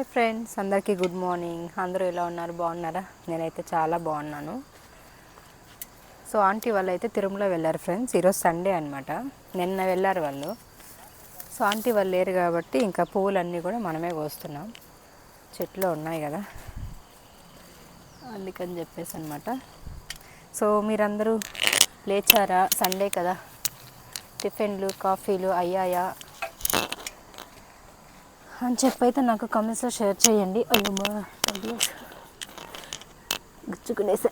Hi friends అందరికీ good morning అందరూ ఎలా ఉన్నారు? బాగున్నారా? నేనైతే చాలా బాగున్నాను. సో ఆంటీ వాళ్ళు అయితే తిరుమల వెళ్ళారు ఫ్రెండ్స్ ఈరోజు సండే అనమాట నిన్న వెళ్ళారు వాళ్ళు. సో ఆంటీ వాళ్ళు లేరు కాబట్టి ఇంకా పువ్వులన్నీ కూడా మనమే కోస్తున్నాం. చెట్లు ఉన్నాయి కదా. అందుకని చెప్పేసి అనమాట సో మీరందరూ లేచారా? సండే కదా. టిఫిన్లు కాఫీలు అయ్యాయా? అని చెప్పైతే నాకు కమెంట్స్లో షేర్ చేయండి. అయ్యమ్మా అయ్యో గుచ్చుకునేసా.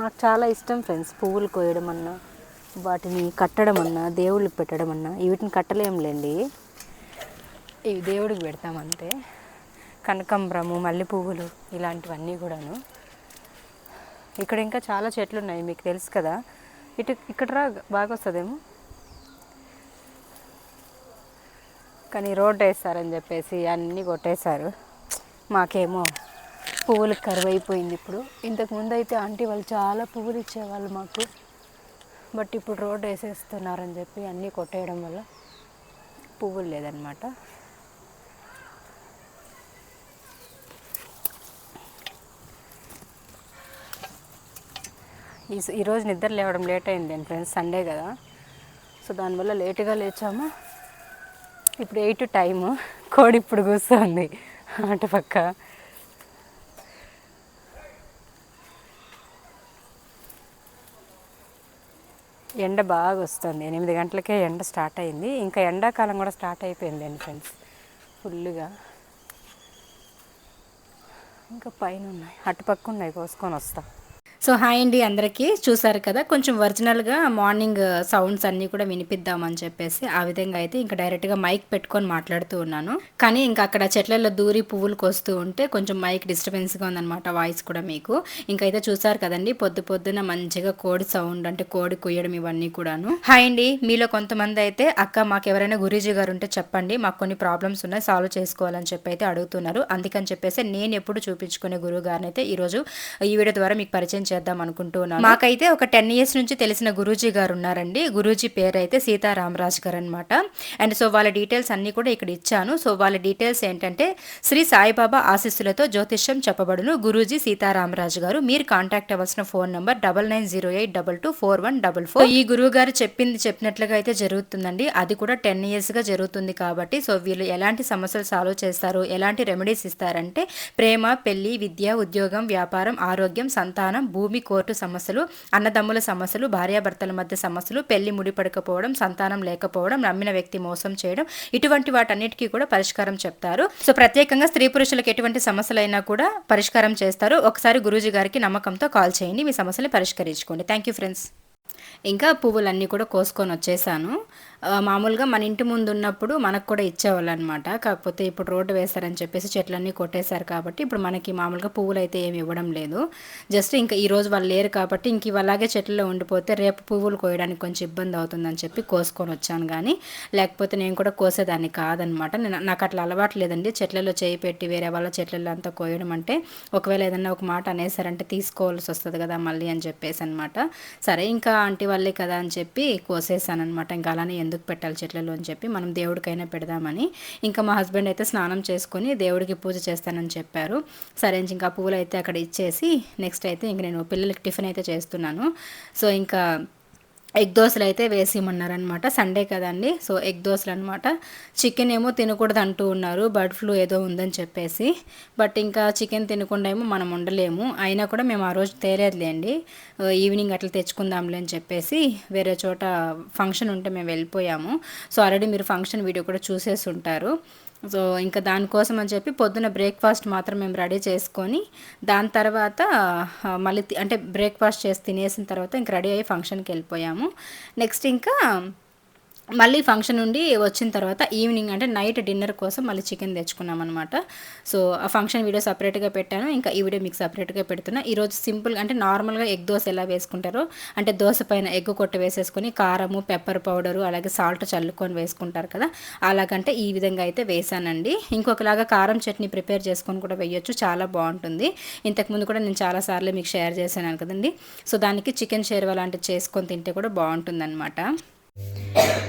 నాకు చాలా ఇష్టం ఫ్రెండ్స్ పువ్వులు కోయడం అన్నా వాటిని కట్టడం అన్నా దేవుళ్ళకి పెట్టడం అన్నా వీటిని కట్టలేంలేండి ఇవి దేవుడికి పెడతాం అంతే. కనకంబరము మల్లె పువ్వులు ఇలాంటివన్నీ కూడాను. ఇక్కడ ఇంకా చాలా చెట్లు ఉన్నాయి మీకు తెలుసు కదా. ఇటు ఇక్కడ రా బాగా వస్తుందేమో. కానీ రోడ్డు వేస్తారని చెప్పేసి అన్నీ కొట్టేశారు. మాకేమో పువ్వులు కరువు అయిపోయింది ఇప్పుడు. ఇంతకుముందు అయితే ఆంటీ వాళ్ళు చాలా పువ్వులు ఇచ్చేవాళ్ళు మాకు. బట్ ఇప్పుడు రోడ్డు వేసేస్తున్నారని చెప్పి అన్నీ కొట్టేయడం వల్ల పువ్వులు లేదనమాట ఈ ఈరోజు నిద్ర లేవడం లేట్ అయింది అండి ఫ్రెండ్స్ సండే కదా. సో దానివల్ల లేటుగా లేచాము. ఇప్పుడు ఎయిట్ టైము కోడి ఇప్పుడు కూర్చోంది అటుపక్క ఎండ బాగా వస్తుంది. ఎనిమిది గంటలకే ఎండ స్టార్ట్ అయింది. ఇంకా ఎండాకాలం కూడా స్టార్ట్ అయిపోయింది అండి ఫ్రెండ్స్. ఫుల్గా ఇంకా పైన ఉన్నాయి. అటుపక్క ఉన్నాయి. కోసుకొని వస్తాం. సో హాయ్ అండి అందరికీ. చూసారు కదా కొంచెం ఒరిజినల్గా మార్నింగ్ సౌండ్స్ అన్నీ కూడా వినిపిద్దామని చెప్పేసి ఆ విధంగా అయితే ఇంకా డైరెక్ట్గా మైక్ పెట్టుకొని మాట్లాడుతూ ఉన్నాను. కానీ ఇంకా అక్కడ చెట్లలో దూరి పువ్వులు కోస్తూ ఉంటే కొంచెం మైక్ డిస్టర్బెన్స్గా ఉందన్నమాట వాయిస్ కూడా మీకు. ఇంకైతే చూసారు కదండి పొద్దు పొద్దున మంచిగా కోడి సౌండ్ అంటే కోడి కుయ్యడం ఇవన్నీ కూడాను. హాయ్ అండి మీలో కొంతమంది అయితే అక్క మాకు ఎవరైనా గురీజీ గారు ఉంటే చెప్పండి మాకు కొన్ని ప్రాబ్లమ్స్ ఉన్నాయి సాల్వ్ చేసుకోవాలని చెప్పి అయితే అడుగుతున్నారు. అందుకని చెప్పేసి నేను ఎప్పుడు చూపించుకునే గురువు గారిని అయితే ఈరోజు ఈ వీడియో ద్వారా మీకు పరిచయం చేద్దాం అనుకుంటూ ఉన్నాను. మాకైతే ఒక టెన్ ఇయర్స్ నుంచి తెలిసిన గురూజీ గారు ఉన్నారండి. గురూజీ పేరు అయితే సీతారామరాజ్ గారు అనమాట అండ్ సో వాళ్ళ డీటెయిల్స్ అన్ని కూడా ఇక్కడ ఇచ్చాను. సో వాళ్ళ డీటెయిల్స్ ఏంటంటే శ్రీ సాయిబాబా ఆశీస్సులతో జ్యోతిష్యం చెప్పబడును గురూజీ సీతారామరాజు గారు. మీరు కాంటాక్ట్ అవ్వాల్సిన phone number double nine zero eight double two four one double four. ఈ గురువు గారు చెప్పింది చెప్పినట్లుగా అయితే జరుగుతుందండి. అది కూడా టెన్ ఇయర్స్గా జరుగుతుంది కాబట్టి సో వీళ్ళు ఎలాంటి సమస్యలు సాల్వ్ చేస్తారు? ఎలాంటి రెమెడీస్ ఇస్తారంటే ప్రేమ పెళ్ళి విద్య ఉద్యోగం వ్యాపారం ఆరోగ్యం సంతానం భూమి కోర్టు సమస్యలు అన్నదమ్ముల సమస్యలు భార్యాభర్తల మధ్య సమస్యలు పెళ్ళి ముడిపడకపోవడం సంతానం లేకపోవడం నమ్మిన వ్యక్తి మోసం చేయడం ఇటువంటి వాటన్నిటికీ కూడా పరిష్కారం చెప్తారు. సో ప్రత్యేకంగా స్త్రీ పురుషులకు ఎటువంటి సమస్యలైనా కూడా పరిష్కారం చేస్తారు. ఒకసారి గురూజీ గారికి నమ్మకంతో కాల్ చేయండి. మీ సమస్యలు పరిష్కరించుకోండి. Thank you friends. ఇంకా పువ్వులన్నీ కూడా కోసుకొని వచ్చేసాను. మామూలుగా మన ఇంటి ముందు ఉన్నప్పుడు మనకు కూడా ఇచ్చేవాళ్ళు అనమాట కాకపోతే ఇప్పుడు రోడ్డు వేశారని చెప్పేసి చెట్లన్నీ కొట్టేశారు కాబట్టి ఇప్పుడు మనకి మామూలుగా పువ్వులు అయితే ఏమి ఇవ్వడం లేదు. జస్ట్ ఇంకా ఈరోజు వాళ్ళు లేరు కాబట్టి ఇంక ఇవి అలాగే చెట్లలో ఉండిపోతే రేపు పువ్వులు కోయడానికి కొంచెం ఇబ్బంది అవుతుందని చెప్పి కోసుకొని వచ్చాను కానీ లేకపోతే నేను కూడా కోసేదాన్ని కాదనమాట. నేను నాకు అట్లా అలవాటు లేదండి. చెట్లలో చేయి పెట్టి వేరే వాళ్ళ చెట్లలో అంతా కోయడం అంటే ఒకవేళ ఏదన్నా ఒక మాట అనేసారంటే తీసుకోవాల్సి వస్తుంది కదా మళ్ళీ అని చెప్పేసి అనమాట. సరే ఇంకా ఆంటీ వాళ్ళే కదా అని చెప్పి కోసేసాను అనమాట ఇంకా అలానే ఎందుకు పెట్టాలి చెట్లలో అని చెప్పి మనం దేవుడికైనా పెడదామని. ఇంకా మా హస్బెండ్ అయితే స్నానం చేసుకొని దేవుడికి పూజ చేస్తానని చెప్పారు. సరే ఇంకా పువ్వులు అయితే అక్కడ ఇచ్చేసి నెక్స్ట్ అయితే ఇంక నేను పిల్లలకి టిఫిన్ అయితే చేస్తున్నాను. సో ఇంకా ఎగ్ దోశలు అయితే వేసిమన్నారనమాట. సండే కదండి. సో ఎగ్ దోశలు అనమాట చికెన్ ఏమో తినకూడదు అంటూ ఉన్నారు. బర్డ్ ఫ్లూ ఏదో ఉందని చెప్పేసి. బట్ ఇంకా చికెన్ తినకుండా ఏమో మనం ఉండలేము. అయినా కూడా మేము ఆ రోజు తేలేదులేండి ఈవినింగ్ అట్లా తెచ్చుకుందాంలే అని చెప్పేసి వేరే చోట ఫంక్షన్ ఉంటే మేము వెళ్ళిపోయాము. సో ఆల్రెడీ మీరు ఫంక్షన్ వీడియో కూడా చూసేసి ఉంటారు. సో ఇంకా దానికోసం అని చెప్పి పొద్దున బ్రేక్ఫాస్ట్ మాత్రం మేము రెడీ చేసుకొని దాని తర్వాత మళ్ళీ అంటే బ్రేక్ఫాస్ట్ చేసి తినేసిన తర్వాత ఇంక రెడీ అయ్యి ఫంక్షన్కి వెళ్ళిపోయాము. నెక్స్ట్ ఇంకా మళ్ళీ ఫంక్షన్ నుండి వచ్చిన తర్వాత ఈవినింగ్ అంటే నైట్ డిన్నర్ కోసం మళ్ళీ చికెన్ తెచ్చుకున్నాం అనమాట సో ఆ ఫంక్షన్ వీడియో సపరేట్గా పెట్టాను. ఇంకా ఈ వీడియో మీకు సపరేట్గా పెడుతున్నా. ఈరోజు సింపుల్ అంటే నార్మల్గా ఎగ్ దోశ ఎలా వేసుకుంటారో అంటే దోశ పైన ఎగ్ కొట్ట వేసేసుకొని కారము పెప్పర్ పౌడరు అలాగే సాల్ట్ చల్లుకొని వేసుకుంటారు కదా అలాగంటే ఈ విధంగా అయితే వేసానండి. ఇంకొకలాగా కారం చట్నీ ప్రిపేర్ చేసుకొని కూడా వేయొచ్చు. చాలా బాగుంటుంది. ఇంతకుముందు కూడా నేను చాలాసార్లు మీకు షేర్ చేశాను కదండి. సో దానికి చికెన్ షేర్వా లాంటివి చేసుకొని తింటే కూడా బాగుంటుంది అనమాట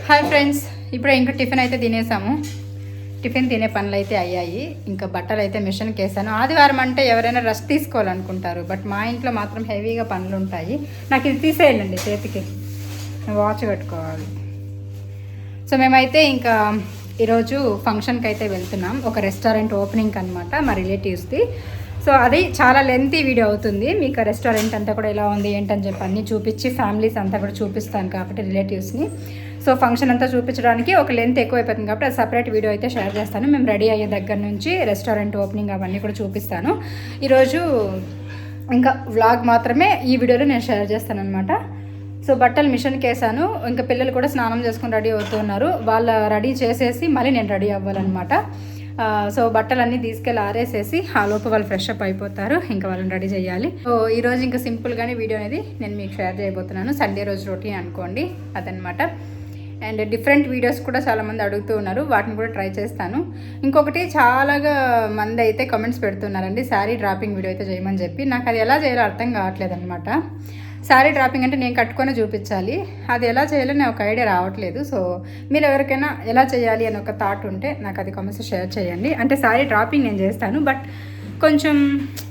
హాయ్ ఫ్రెండ్స్ ఇప్పుడే ఇంకా టిఫిన్ అయితే తినేసాము. టిఫిన్ తినే పనులు అయితే అయ్యాయి. ఇంకా బట్టలు అయితే మిషన్కి వేసాను ఆదివారం అంటే ఎవరైనా రెస్ట్ తీసుకోవాలనుకుంటారు బట్ మా ఇంట్లో మాత్రం హెవీగా పనులు ఉంటాయి నాకు ఇది తీసేయాలండి చేతికి. వాచ్ పెట్టుకోవాలి సో మేమైతే ఇంకా ఈరోజు ఫంక్షన్కి అయితే వెళ్తున్నాం. ఒక రెస్టారెంట్ ఓపెనింగ్ అనమాట మా రిలేటివ్స్ది. సో అది చాలా లెంతీ వీడియో అవుతుంది. మీకు రెస్టారెంట్ అంతా కూడా ఎలా ఉంది ఏంటని చెప్పి అన్నీ చూపించి ఫ్యామిలీస్ అంతా కూడా చూపిస్తాను కాబట్టి రిలేటివ్స్ని. సో ఫంక్షన్ అంతా చూపించడానికి ఒక లెంత్ ఎక్కువ అయిపోతుంది కాబట్టి అది సపరేట్ వీడియో అయితే షేర్ చేస్తాను. మేము రెడీ అయ్యే దగ్గర నుంచి రెస్టారెంట్ ఓపెనింగ్ అవన్నీ కూడా చూపిస్తాను. ఈరోజు ఇంకా వ్లాగ్ మాత్రమే ఈ వీడియోలో నేను షేర్ చేస్తాను అనమాట సో బట్టలు మిషన్కి వేసాను ఇంకా పిల్లలు కూడా స్నానం చేసుకుని రెడీ అవుతున్నారు. వాళ్ళ రెడీ చేసేసి మళ్ళీ నేను రెడీ అవ్వాలన్నమాట. సో బట్టలన్నీ తీసుకెళ్ళి ఆరేసేసి ఆ లోపు వాళ్ళు ఫ్రెష్ అప్ అయిపోతారు. ఇంకా వాళ్ళని రెడీ చేయాలి. సో ఈ రోజు ఇంకా సింపుల్గానే వీడియో అనేది నేను మీకు షేర్ చేయబోతున్నాను. సండే రోజు రొటీన్ అనుకోండి. అదనమాట అండ్ డిఫరెంట్ వీడియోస్ కూడా చాలామంది అడుగుతూ ఉన్నారు. వాటిని కూడా ట్రై చేస్తాను. ఇంకొకటి చాలాగా మంది అయితే కమెంట్స్ పెడుతున్నారండి శారీ డ్రాపింగ్ వీడియో అయితే చేయమని చెప్పి. నాకు అది ఎలా చేయాలో అర్థం కావట్లేదు అనమాట శారీ డ్రాపింగ్ అంటే నేను కట్టుకొని చూపించాలి. అది ఎలా చేయాలో నాకు ఒక ఐడియా రావట్లేదు. సో మీరు ఎవరికైనా ఎలా చేయాలి అని ఒక థాట్ ఉంటే నాకు అది కామెంట్స్ షేర్ చేయండి. అంటే శారీ డ్రాపింగ్ నేను చేస్తాను బట్ కొంచెం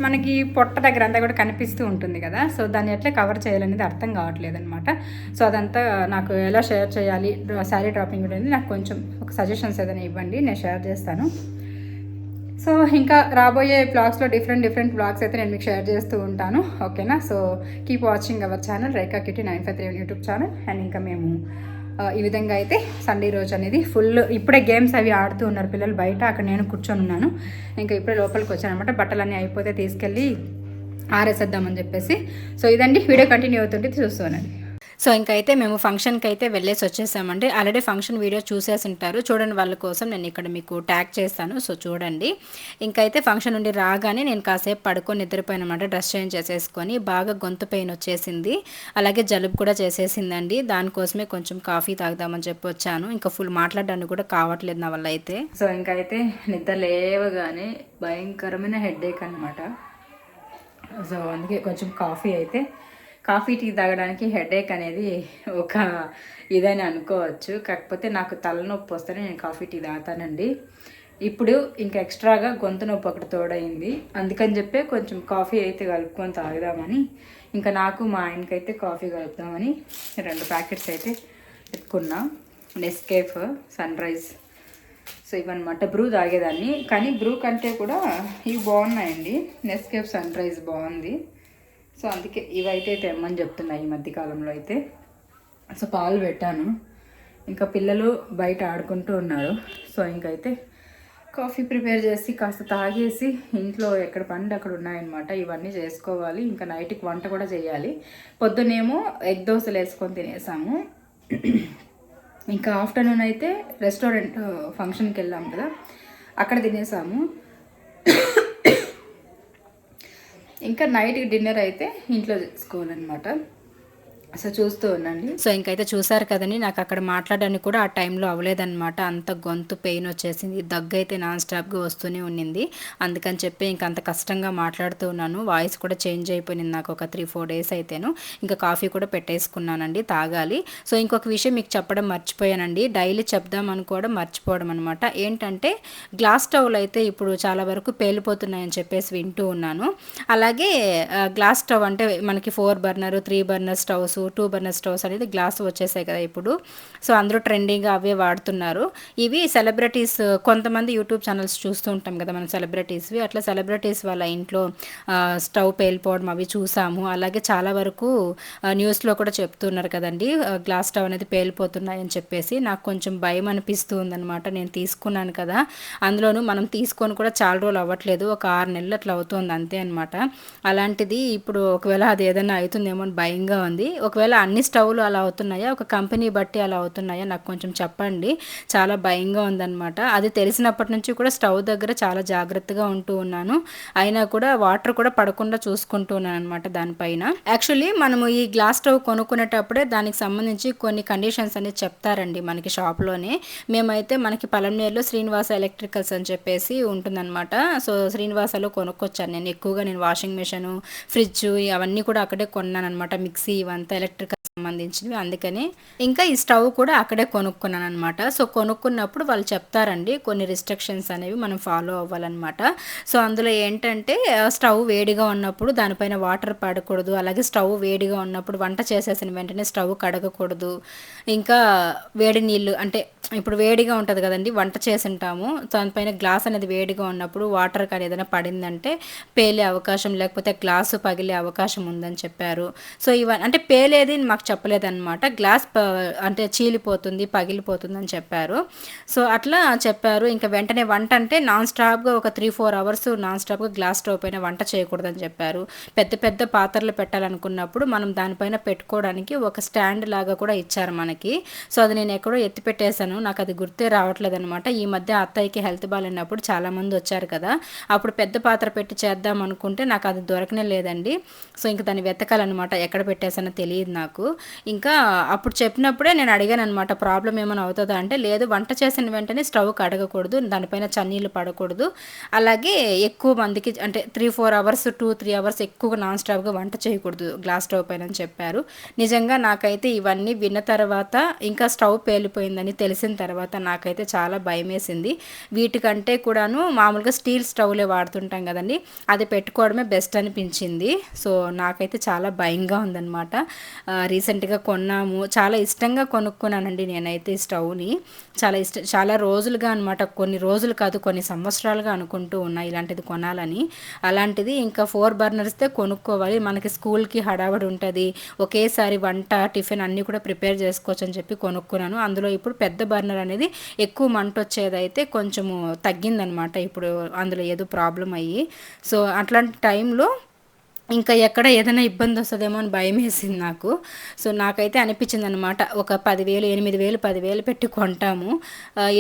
మనకి పొట్ట దగ్గర అంతా కూడా కనిపిస్తూ ఉంటుంది కదా సో దాన్ని ఎట్లా కవర్ చేయాలనేది అర్థం కావట్లేదు అనమాట సో అదంతా నాకు ఎలా షేర్ చేయాలి శారీ డ్రాపింగ్ అనేది నాకు కొంచెం ఒక సజెషన్స్ ఏదైనా ఇవ్వండి నేను షేర్ చేస్తాను. సో ఇంకా రాబోయే బ్లాగ్స్లో డిఫరెంట్ డిఫరెంట్ బ్లాగ్స్ అయితే నేను మీకు షేర్ చేస్తూ ఉంటాను ఓకేనా so keep watching our channel Rekha kitty nine five three YouTube channel and ఇంకా మేము ఈ విధంగా అయితే సండే రోజు అనేది ఫుల్ ఇప్పుడే గేమ్స్ అవి ఆడుతూ ఉన్నారు పిల్లలు బయట. అక్కడ నేను కూర్చొని ఉన్నాను. ఇంకా ఇప్పుడే లోపలికి వచ్చాను అనమాట బట్టలన్నీ అయిపోతే తీసుకెళ్ళి ఆరేసేద్దామని చెప్పేసి. సో ఇదండి. వీడియో కంటిన్యూ అవుతుంటే చూస్తానండి సో ఇంకైతే మేము ఫంక్షన్కి అయితే వెళ్ళేసి వచ్చేసామండి. ఆల్రెడీ ఫంక్షన్ వీడియో చూసేసి ఉంటారు. చూడండి వాళ్ళ కోసం నేను ఇక్కడ మీకు ట్యాగ్ చేస్తాను. సో చూడండి. ఇంకైతే ఫంక్షన్ నుండి రాగానే నేను కాసేపు పడుకొని నిద్రపోయినమాట డ్రెస్ చేంజ్ చేసేసుకొని బాగా గొంతు పెయిన్ వచ్చేసింది. అలాగే జలుబు కూడా చేసేసిందండి. దానికోసమే కొంచెం కాఫీ తాగుదామని చెప్పి వచ్చాను. ఇంకా ఫుల్ మాట్లాడడానికి కూడా కావట్లేదు నా వల్ల అయితే. సో ఇంకైతే నిద్ర లేవగానే భయంకరమైన హెడేక్ అనమాట సో అందుకే కొంచెం కాఫీ అయితే కాఫీ టీ తాగడానికి హెడేక్ అనేది ఒక ఇదని అనుకోవచ్చు. కాకపోతే నాకు తలనొప్పి వస్తేనే నేను కాఫీ టీ తాగుతానండి. ఇప్పుడు ఇంకా ఎక్స్ట్రాగా గొంతు నొప్పి ఒకటి తోడైంది అందుకని చెప్పే కొంచెం కాఫీ అయితే కలుపుకొని తాగుదామని ఇంకా నాకు మా ఆయనకైతే కాఫీ కలుపుదామని రెండు ప్యాకెట్స్ అయితే పెట్టుకున్నా. Nescafe Sunrise. సో ఇవన్నమాట బ్రూ తాగేదాన్ని. కానీ బ్రూ కంటే కూడా ఇవి బాగున్నాయండి. నెస్కేఫ్ సన్ రైజ్ బాగుంది. సో అందుకే ఇవైతే తెమ్మని చెప్తున్నాయి ఈ మధ్యకాలంలో అయితే. సో పాలు పెట్టాను. ఇంకా పిల్లలు బయట ఆడుకుంటూ ఉన్నారు. సో ఇంకైతే కాఫీ ప్రిపేర్ చేసి కాస్త తాగేసి ఇంట్లో ఎక్కడ పండు అక్కడ ఉన్నాయన్నమాట. ఇవన్నీ చేసుకోవాలి. ఇంకా నైట్కి వంట కూడా చేయాలి. పొద్దునేమో ఎగ్ దోశలు వేసుకొని తినేసాము. ఇంకా ఆఫ్టర్నూన్ అయితే రెస్టారెంట్ ఫంక్షన్కి వెళ్ళాం కదా. అక్కడ తినేసాము. ఇంకా నైట్ డిన్నర్ అయితే ఇంట్లో చేసుకోవాలన్నమాట సో చూస్తూ ఉండండి. సో ఇంకైతే చూసారు కదండి నాకు అక్కడ మాట్లాడడానికి కూడా ఆ టైంలో అవ్వలేదన్నమాట. అంత గొంతు పెయిన్ వచ్చేసింది. దగ్గు అయితే నాన్ స్టాప్గా వస్తూనే ఉండింది అందుకని చెప్పి ఇంక అంత కష్టంగా మాట్లాడుతూ ఉన్నాను. వాయిస్ కూడా చేంజ్ అయిపోయింది నాకు ఒక త్రీ ఫోర్ డేస్ అయితేను. ఇంకా కాఫీ కూడా పెట్టేసుకున్నానండి తాగాలి. సో ఇంకొక విషయం మీకు చెప్పడం మర్చిపోయానండి. డైలీ చెప్దాం అనుకోవడం మర్చిపోవడం అనమాట ఏంటంటే గ్లాస్ స్టవ్లు అయితే ఇప్పుడు చాలా వరకు పేలిపోతున్నాయని చెప్పేసి వింటూ ఉన్నాను. అలాగే గ్లాస్ స్టవ్ అంటే మనకి four burner three burner stoves two burner stoves అనేది గ్లాస్ వచ్చేసాయి కదా ఇప్పుడు. సో అందరూ ట్రెండింగ్గా అవే వాడుతున్నారు. ఇవి సెలబ్రిటీస్ కొంతమంది యూట్యూబ్ ఛానల్స్ చూస్తూ ఉంటాం కదా మనం సెలబ్రిటీస్వి. అట్లా సెలబ్రిటీస్ వాళ్ళ ఇంట్లో స్టవ్ పేలిపోవడం అవి చూసాము. అలాగే చాలా వరకు న్యూస్లో కూడా చెప్తున్నారు కదండి గ్లాస్ స్టవ్ అనేది పేలిపోతున్నాయని చెప్పేసి. నాకు కొంచెం భయం అనిపిస్తూ ఉందన్నమాట నేను తీసుకున్నాను కదా. అందులోనూ మనం తీసుకొని కూడా చాలా రోజులు అవ్వట్లేదు. ఒక ఆరు నెలలు అట్లా అవుతుంది అంతే అనమాట అలాంటిది ఇప్పుడు ఒకవేళ అది ఏదైనా అవుతుందేమో అని భయంగా ఉంది. ఒకవేళ అన్ని స్టవ్లు అలా అవుతున్నాయా? ఒక కంపెనీ బట్టి అలా అవుతున్నాయా? నాకు కొంచెం చెప్పండి. చాలా భయంగా ఉందన్నమాట. అది తెలిసినప్పటి నుంచి కూడా స్టవ్ దగ్గర చాలా జాగ్రత్తగా ఉంటూ ఉన్నాను. అయినా కూడా వాటర్ కూడా పడకుండా చూసుకుంటూ ఉన్నాను అనమాట దానిపైన. యాక్చువల్లీ మనము ఈ గ్లాస్ స్టవ్ కొనుక్కునేటప్పుడే దానికి సంబంధించి కొన్ని కండిషన్స్ అనేది చెప్తారండి మనకి షాప్లోనే. మేమైతే మనకి పలంనేరులో శ్రీనివాస ఎలక్ట్రికల్స్ అని చెప్పేసి ఉంటుందన్నమాట. సో శ్రీనివాసలో కొనుక్కొచ్చాను నేను. ఎక్కువగా నేను వాషింగ్ మిషన్ ఫ్రిడ్జ్ అవన్నీ కూడా అక్కడే కొన్నాను అనమాట మిక్సీ ఇవంతా ఎలక్ట్రికల్ సంబంధించినవి. అందుకని ఇంకా ఈ స్టవ్ కూడా అక్కడే కొనుక్కున్నాను అనమాట సో కొనుక్కున్నప్పుడు వాళ్ళు చెప్తారండి కొన్ని రిస్ట్రిక్షన్స్ అనేవి మనం ఫాలో అవ్వాలన్నమాట. సో అందులో ఏంటంటే స్టవ్ వేడిగా ఉన్నప్పుడు దానిపైన వాటర్ పడకూడదు. అలాగే స్టవ్ వేడిగా ఉన్నప్పుడు వంట చేసేసిన వెంటనే స్టవ్ కడగకూడదు. ఇంకా వేడి నీళ్ళు అంటే ఇప్పుడు వేడిగా ఉంటుంది కదండి వంట చేసింటాము. దానిపైన గ్లాస్ అనేది వేడిగా ఉన్నప్పుడు వాటర్ కానీ ఏదైనా పడిందంటే పేలే అవకాశం లేకపోతే గ్లాసు పగిలే అవకాశం ఉందని చెప్పారు. సో ఇవన్నీ అంటే పేలేది మాకు చెప్పలేదన్నమాట. గ్లాస్ అంటే చీలిపోతుంది పగిలిపోతుంది అని చెప్పారు. సో అట్లా చెప్పారు. ఇంకా వెంటనే వంట అంటే నాన్ స్టాప్గా ఒక త్రీ ఫోర్ అవర్స్ నాన్ స్టాప్గా గ్లాస్ స్టవ్ పైన వంట చేయకూడదని చెప్పారు. పెద్ద పెద్ద పాత్రలు పెట్టాలనుకున్నప్పుడు మనం దానిపైన పెట్టుకోవడానికి ఒక స్టాండ్ లాగా కూడా ఇచ్చారు మనకి. సో అది నేను ఎక్కడో ఎత్తి పెట్టేశాను నాకు అది గుర్తే రావట్లేదు అనమాట ఈ మధ్య అత్తయ్యకి హెల్త్ బాగాలేనప్పుడు చాలామంది వచ్చారు కదా. అప్పుడు పెద్ద పాత్ర పెట్టి చేద్దాం అనుకుంటే నాకు అది దొరకనే లేదండి. సో ఇంకా దాన్ని వెతకాలన్నమాట. ఎక్కడ పెట్టేసానో తెలియదు నాకు. ఇంకా అప్పుడు చెప్పినప్పుడే నేను అడిగాను అనమాట ప్రాబ్లం ఏమైనా అవుతుందా? అంటే లేదు వంట చేసిన వెంటనే స్టవ్ కడగకూడదు దానిపైన చన్నీళ్ళు పడకూడదు. అలాగే ఎక్కువ మందికి అంటే three four hours two three hours ఎక్కువగా నాన్ స్టవ్గా వంట చేయకూడదు. గ్లాస్ స్టవ్ పైన అని చెప్పారు. నిజంగా నాకైతే ఇవన్నీ విన్న తర్వాత ఇంకా స్టవ్ పేలిపోయిందని వేసిన తర్వాత నాకైతే చాలా భయం వేసింది వీటికంటే కూడాను మామూలుగా స్టీల్ స్టవ్లే వాడుతుంటాం కదండి అది పెట్టుకోవడమే బెస్ట్ అనిపించింది. సో నాకైతే చాలా భయంగా ఉందన్నమాట. రీసెంట్గా కొన్నాము. చాలా ఇష్టంగా కొనుక్కున్నానండి నేనైతే ఈ స్టవ్ని. చాలా ఇష్టం చాలా రోజులుగా అనమాట కొన్ని రోజులు కాదు కొన్ని సంవత్సరాలుగా అనుకుంటూ ఉన్నా ఇలాంటిది కొనాలని. అలాంటిది ఇంకా ఫోర్ బర్నర్స్తే కొనుక్కోవాలి. మనకి స్కూల్కి హడావడి ఉంటుంది. ఒకేసారి వంట టిఫిన్ అన్నీ కూడా ప్రిపేర్ చేసుకోవచ్చు అని చెప్పి కొనుక్కున్నాను. అందులో ఇప్పుడు పెద్ద బర్నర్ అనేది ఎక్కువ మంట వచ్చేదైతే కొంచెము తగ్గిందనమాట. ఇప్పుడు అందులో ఏదో ప్రాబ్లం అయ్యి సో అట్లాంటి టైంలో ఇంకా ఎక్కడ ఏదైనా ఇబ్బంది వస్తుందేమో అని భయం వేసింది నాకు. సో నాకైతే అనిపించింది అనమాట ఒక పదివేలు ఎనిమిది వేలు పదివేలు పెట్టి కొంటాము.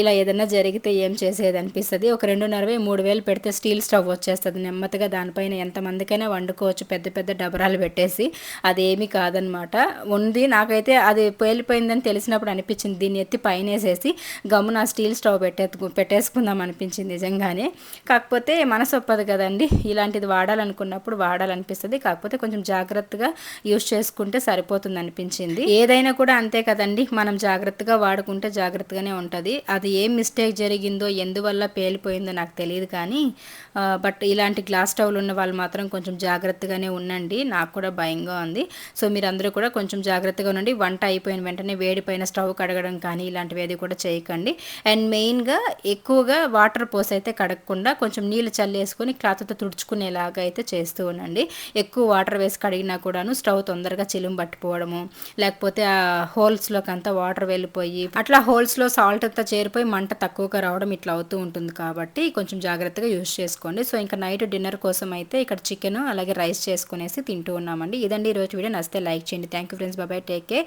ఇలా ఏదైనా జరిగితే ఏం చేసేది అనిపిస్తుంది ఒక రెండున్నర మూడు వేలు పెడితే స్టీల్ స్టవ్ వచ్చేస్తుంది. నెమ్మదిగా దానిపైన ఎంతమందికైనా వండుకోవచ్చు పెద్ద పెద్ద డబరాలు పెట్టేసి. అదేమీ కాదనమాట ఉంది నాకైతే అది పేలిపోయిందని తెలిసినప్పుడు అనిపించింది. దీన్ని ఎత్తి పైన వేసేసి గమ్మున స్టీల్ స్టవ్ పెట్టే పెట్టేసుకుందాం అనిపించింది నిజంగానే. కాకపోతే మనసు ఒప్పదు కదండి ఇలాంటిది వాడాలనుకున్నప్పుడు వాడాలనిపిస్తుంది. అనిపిస్తుంది కాకపోతే కొంచెం జాగ్రత్తగా యూస్ చేసుకుంటే సరిపోతుంది అనిపించింది ఏదైనా కూడా అంతే కదండి. మనం జాగ్రత్తగా వాడుకుంటే జాగ్రత్తగానే ఉంటుంది. అది ఏం మిస్టేక్ జరిగిందో ఎందువల్ల పేలిపోయిందో నాకు తెలియదు కానీ బట్ ఇలాంటి గ్లాస్ స్టవ్లు ఉన్న వాళ్ళు మాత్రం కొంచెం జాగ్రత్తగానే ఉండండి. నాకు కూడా భయంగా ఉంది. సో మీరందరూ కూడా కొంచెం జాగ్రత్తగా ఉండండి. వంట అయిపోయిన వెంటనే వేడిపోయిన స్టవ్ కడగడం కానీ ఇలాంటివి ఏది కూడా చేయకండి. అండ్ మెయిన్గా ఎక్కువగా వాటర్ పోసి అయితే కడగకుండా కొంచెం నీళ్ళు చల్లేసుకొని క్లాత్తో తుడుచుకునేలాగా అయితే చేస్తూ ఉండండి. ఎక్కువ వాటర్ వేసి కడిగినా కూడాను స్టవ్ తొందరగా చిలుం పట్టిపోవడము. లేకపోతే ఆ హోల్స్లోకి అంతా వాటర్ వెళ్ళిపోయి అట్లా హోల్స్లో సాల్ట్ అంతా చేరిపోయి మంట తక్కువగా రావడం ఇట్లా అవుతూ ఉంటుంది కాబట్టి కొంచెం జాగ్రత్తగా యూస్ చేసుకోండి. సో ఇంకా నైట్ డిన్నర్ కోసం అయితే ఇక్కడ చికెన్ అలాగే రైస్ చేసుకునేసి తింటూ ఉన్నామండి. ఇదండి ఈరోజు వీడియో. నచ్చితే లైక్ చేయండి. Thank you friends bye bye take care.